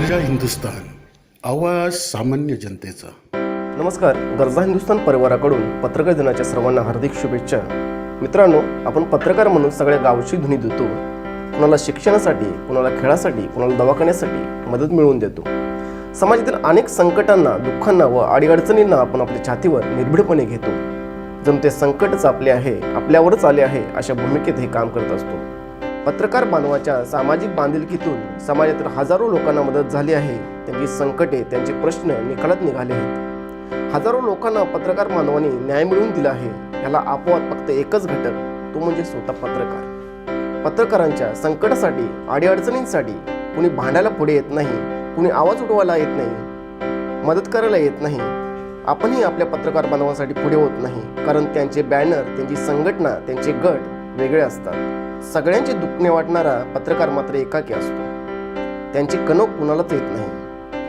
गरजा हिंदुस्तान आवाज सामान्य जनतेचा. नमस्कार. गरजा हिंदुस्थान परिवाराकडून पत्रकार दिनाच्या सर्वांना हार्दिक शुभेच्छा. मित्रांनो आपण पत्रकार म्हणून सगळ्या गावची धुनी देतो. कुणाला शिक्षणासाठी कुणाला खेळासाठी कुणाला दवाखान्यासाठी मदत मिळवून देतो. समाजातील अनेक संकटांना दुःखांना व अडीअडचणींना आपण आपल्या छातीवर निर्भीडपणे घेतो. जणू ते संकटच आपले आहे आपल्यावरच आले आहे अशा भूमिकेत हे काम करत असतो. पत्रकार बांधवाच्या सामाजिक बांधिलकीतून समाजातील हजारो लोकांना मदत झाली आहे. त्यांची संकटे त्यांचे प्रश्न निकालात निघाले आहेत. हजारो लोकांना पत्रकार बांधवांनी न्याय मिळवून दिला आहे. याला आपोआप फक्त एकच घटक तो म्हणजे स्वतः पत्रकार. पत्रकारांच्या संकटासाठी अडीअडचणींसाठी कुणी भांडायला पुढे येत नाही कुणी आवाज उठवायला येत नाही मदत करायला येत नाही. आपणही आपल्या पत्रकार बांधवांसाठी पुढे होत नाही. कारण त्यांचे बॅनर त्यांची संघटना त्यांचे गट वेगळे असतात. सगळ्यांचे दुखणे वाटणारा पत्रकार मात्र एकाकी असतो. त्यांची कणं कुणालाच येत नाही.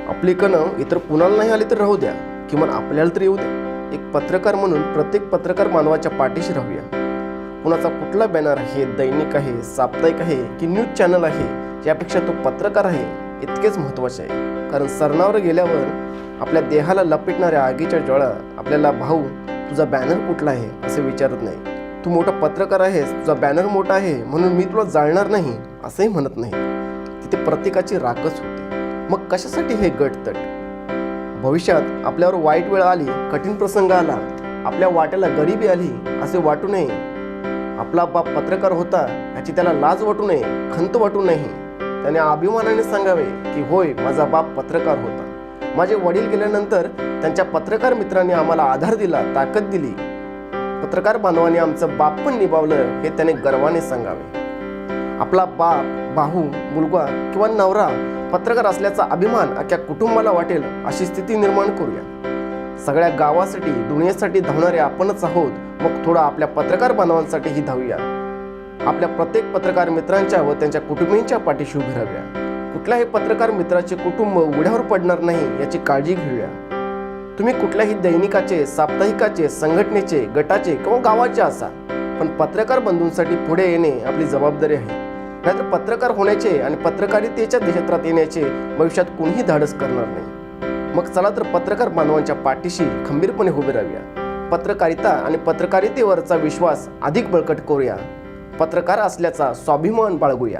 आपली कणं इतर कुणाला नाही आली तर राहू द्या किमान आपल्याला तर येऊ द्या. एक पत्रकार म्हणून प्रत्येक पत्रकार मानवाच्या पाठीशी राहूया. कुणाचा कुठला बॅनर आहे दैनिक आहे साप्ताहिक आहे की न्यूज चॅनल आहे यापेक्षा तो पत्रकार आहे इतकेच महत्त्वाचे आहे. कारण सरणावर गेल्यावर आपल्या देहाला लपेटणाऱ्या आगीच्या ज्वाळा आपल्याला भाऊ तुझा बॅनर कुठला आहे असे विचारत नाही. तू मोठा पत्रकार आहेस तुझा बॅनर मोठा आहे म्हणून मी तुला जाळणार नाही असंही म्हणत नाही. तिथे प्रत्येकाची राखच होते. मग कशासाठी हे गटतट? भविष्यात आपल्यावर वाईट वेळ आली कठीण प्रसंग आला आपल्या वाट्याला गरिबी आली असे वाटू नये. आपला बाप पत्रकार होता याची त्याला लाज वाटू नये खंत वाटू नये. त्याने अभिमानाने सांगावे की होय माझा बाप पत्रकार होता. माझे वडील गेल्यानंतर त्यांच्या पत्रकार मित्रांनी आम्हाला आधार दिला ताकद दिली. पत्रकार बांधवाने आमचं बाप पण निभावलं हे त्याने गर्वाने सांगावे. आपला बाप भाऊ मुलगा किंवा नवरा पत्रकार असल्याचा अभिमान अख्ख्या कुटुंबाला वाटेल अशी स्थिती निर्माण करूया. सगळ्या गावासाठी दुनियेसाठी धावणारे आपणच आहोत मग थोडं आपल्या पत्रकार बांधवांसाठीही धावूया. आपल्या प्रत्येक पत्रकार मित्रांच्या व त्यांच्या कुटुंबींच्या पाठीशी उभे राहूया. कुठल्याही पत्रकार मित्राचे कुटुंब उघड्यावर पडणार नाही याची काळजी घेऊया. तुम्ही कुठल्याही दैनिकाचे साप्ताहिकाचे संघटनेचे गटाचे किंवा गावाचे असा पण पत्रकार बंधूंसाठी पुढे येणे आपली जबाबदारी आहे. नाहीतर पत्रकार होण्याचे आणि पत्रकारितेच्या क्षेत्रात येण्याचे भविष्यात कोणीही धाडस करणार नाही. मग चला तर पत्रकार बांधवांच्या पाठीशी खंबीरपणे उभे राहूया. पत्रकारिता आणि पत्रकारितेवरचा विश्वास अधिक बळकट करूया. पत्रकार असल्याचा स्वाभिमान बाळगूया.